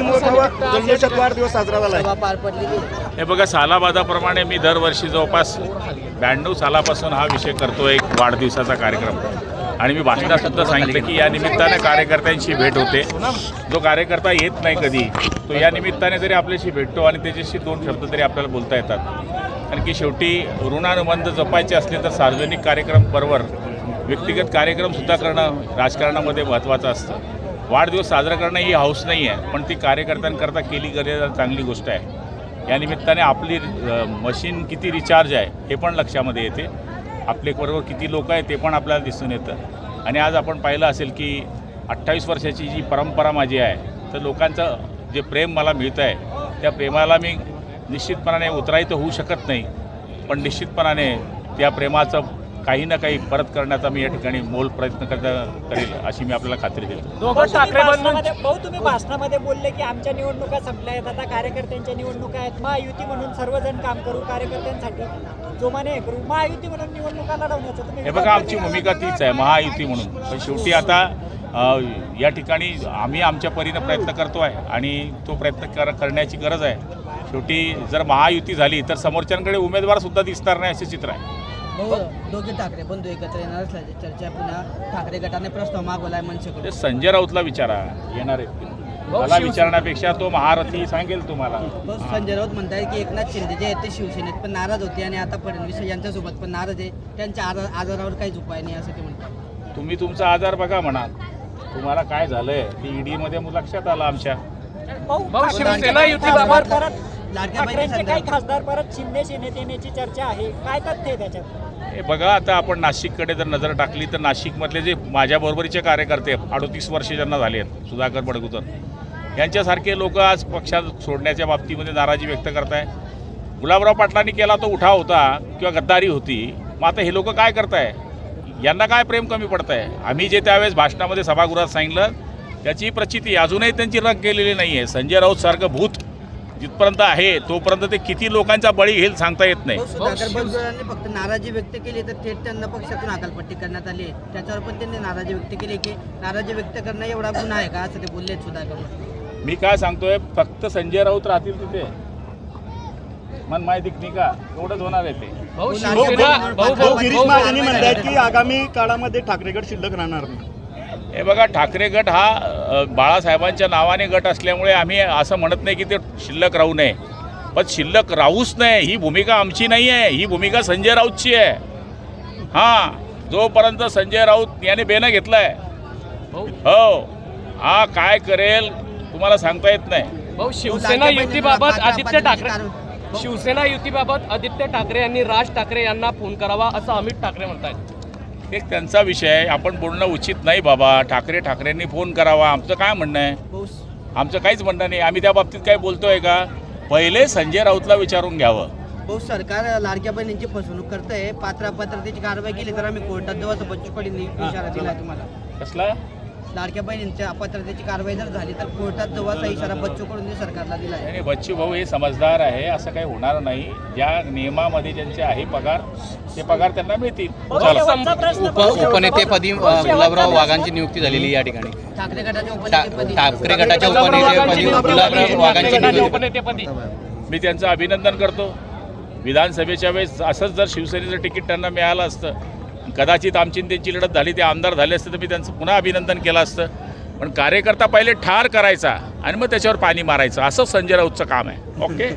जल्लोषात वाढदिवस साजरा झाला हे बघा सालाबादाप्रमाणे मी दरवर्षी जवळपास ब्याण्णव सालापासून हा विषय करतो एक वाढदिवसाचा कार्यक्रम. आणि मी भाषणात सुद्धा सांगितलं की या निमित्ताने कार्यकर्त्यांशी भेट होते. जो कार्यकर्ता येत नाही कधी तो या निमित्ताने जरी आपल्याशी भेटतो आणि त्याच्याशी दोन शब्द तरी आपल्याला बोलता येतात. कारण की शेवटी ऋणानुबंध जपायचे असले तर सार्वजनिक कार्यक्रम बरोबर व्यक्तिगत कार्यक्रमसुद्धा करणं राजकारणामध्ये महत्त्वाचं असतं. वाढदिवस साजरा करणं ही हौस नाही आहे पण ती कार्यकर्त्यांकरता केली गेली चांगली गोष्ट आहे. या निमित्ताने आपली मशीन किती रिचार्ज आहे हे पण लक्षामध्ये येते. आपले बरोबर किती लोक आहेत ते पण आपल्याला दिसून येतं. आणि आज आपण पाहिलं असेल की अठ्ठावीस वर्षाची जी परंपरा माझी आहे तर लोकांचं जे प्रेम मला मिळतं आहे त्या प्रेमाला मी निश्चितपणाने उतराई तर होऊ शकत नाही पण निश्चितपणाने त्या प्रेमाचं काही ना काही परत करण्याचा मी या ठिकाणी मोल प्रयत्न करता करेल अशी मी आपल्याला खात्री देतो भाऊ तुम्ही भाषणामध्ये बोलले की आमच्या निवडणुका संपल्या आहेत आता कार्यकर्त्यांच्या निवडणुका आहेत. महायुती म्हणून सर्वजण काम करू कार्यकर्त्यांसाठी. जोमाने हे करू. महायुती म्हणून निवडणुका लढवण्याचं तुम्ही हे बघा आमची भूमिका तीच आहे महायुती म्हणून. पण शेवटी आता या ठिकाणी आम्ही आमच्या परीनं प्रयत्न करतो आहे आणि तो प्रयत्न कर करण्याची गरज आहे. शेवटी जर महायुती झाली तर समोरच्यांकडे उमेदवार सुद्धा दिसणार नाही असे चित्र आहे. दोघे ठाकरे बंधू एकत्र येणार असल्याची चर्चा पुन्हा ठाकरे गटाने प्रस्ताव मागवलाय मनसेकडे ते संजय राऊतला विचारा येणार आहेत ते. मला विचारण्यापेक्षा तो महारथी सांगेल तुम्हाला. संजय राऊत म्हणताय की एकनाथ शिंदे जे आहेत ते शिवसेनेत पण नाराज होते आणि आता फडणवीस यांच्यासोबत पण नाराज आहे. त्यांच्या आजार आजारावर काहीच उपाय नाही असं ते म्हणतात. तुम्ही तुमचा आजार बघा म्हणा तुम्हाला काय झालंय? ते ईडी मध्ये लक्षात आलं आमच्या ठाकरेंचे काही. खासदार परत शिंदे सेनेत येण्याची चर्चा आहे. काय तथ्य आहे त्याच्यात? हे बघा आता आपण नाशिककडे जर नजर टाकली तर नाशिकमधले जे माझ्या बरोबरीचे कार्यकर्ते अडोतीस वर्षे ज्यांना झाले आहेत सुधाकर बडगुजर यांच्यासारखे लोक आज पक्षात सोडण्याच्या बाबतीमध्ये नाराजी व्यक्त करताय. गुलाबराव पाटलांनी केला तो उठाव होता किंवा गद्दारी होती. मग आता हे लोक काय करताय? यांना काय प्रेम कमी पडत आहे आम्ही जे त्यावेळेस भाषणामध्ये सभागृहात सांगितलं त्याची प्रचिती अजूनही त्यांची रग गेलेली नाही आहे संजय राऊत सारखं भूत जिथपर्यंत आहे तोपर्यंत ते किती लोकांचा बळी घेईल सांगता येत नाही. सुधाकर बंधूंनी फक्त नाराजी व्यक्त केली तर थेट त्यांना पक्षातून हकालपट्टी करण्यात आली त्याच्यावर पण त्यांनी नाराजी व्यक्त केली की नाराजी व्यक्त करणं एवढा गुन्हा आहे का असं ते बोलले सुधाकर. मी काय सांगतोय फक्त संजय राऊत राहतील तिथे. मन माहिती नाही का एवढंच होणार आहे ते. भाऊ, भाऊ गिरीश महाजनी म्हणतात की आगामी काळामध्ये ठाकरेगड शिल्लक राहणार नाही. हे बघा ठाकरे गट हा बाळासाहेबांच्या नावाने गट असल्यामुळे आम्ही असं म्हणत नाही की ते शिल्लक राहू नये. पण शिल्लक राहूच नये ही भूमिका आमची नाही आहे. ही भूमिका संजय राऊतची आहे. हां जोपर्यंत संजय राऊत याने बेनं घेतलं आहे हो. हा काय करेल तुम्हाला सांगता येत नाही. भाऊ शिवसेना लाडक्या युतीबाबत आदित्य ठाकरे शिवसेना युतीबाबत आदित्य ठाकरे यांनी राज ठाकरे यांना फोन करावा असं अमित ठाकरे म्हणतात एक त्यांचा विषय आहे. आपण बोलणं उचित नाही बाबा. ठाकरे ठाकरेंनी फोन करावा. आमचं काय म्हणणं आहे? आमचं काहीच म्हणणं नाही. आम्ही त्या बाबतीत काय बोलतोय का? पहिले संजय राऊतला विचारून घ्यावं. भाऊ सरकार लाडक्या बहिणींची फसवणूक करतंय. पात्र अपात्रतेची कारवाई केली तर आम्ही कोर्टात असं बच्चू कडींनी इशारा दिला तुम्हाला. कसला? लाडक्या बहिणींच्या अपात्रतेची कारवाई जर झाली तर कोर्टात असा इशारा बच्चू कडूंनी सरकारला दिला आहे. बच्चू भाऊ हे समजदार आहे असं काही होणार नाही. ज्या नियमामध्ये ज्यांचे आहे पगार ते पगार त्यांना मिळतील. उप उपनेतेपदी गुलाबराव वाघांची नियुक्ती झालेली या ठिकाणी. ठाकरे गटाच्या उपनेतेपदी ठाकरे गटाच्या उपनेतेपदी गुलाबराव वाघांची नियुक्ती उपनेतेपदी मी त्यांचं अभिनंदन करतो. विधानसभेच्या वेळेस असंच जर शिवसेनेचं तिकीट त्यांना मिळालं असतं कदाचित आमची त्यांची लढत झाली ते आमदार झाले असते तर मी त्यांचं पुन्हा अभिनंदन केलं असतं. पण कार्यकर्ता पहिले ठार करायचा आणि मग त्याच्यावर पाणी मारायचं. असं संजय राऊतचं काम आहे. ओके?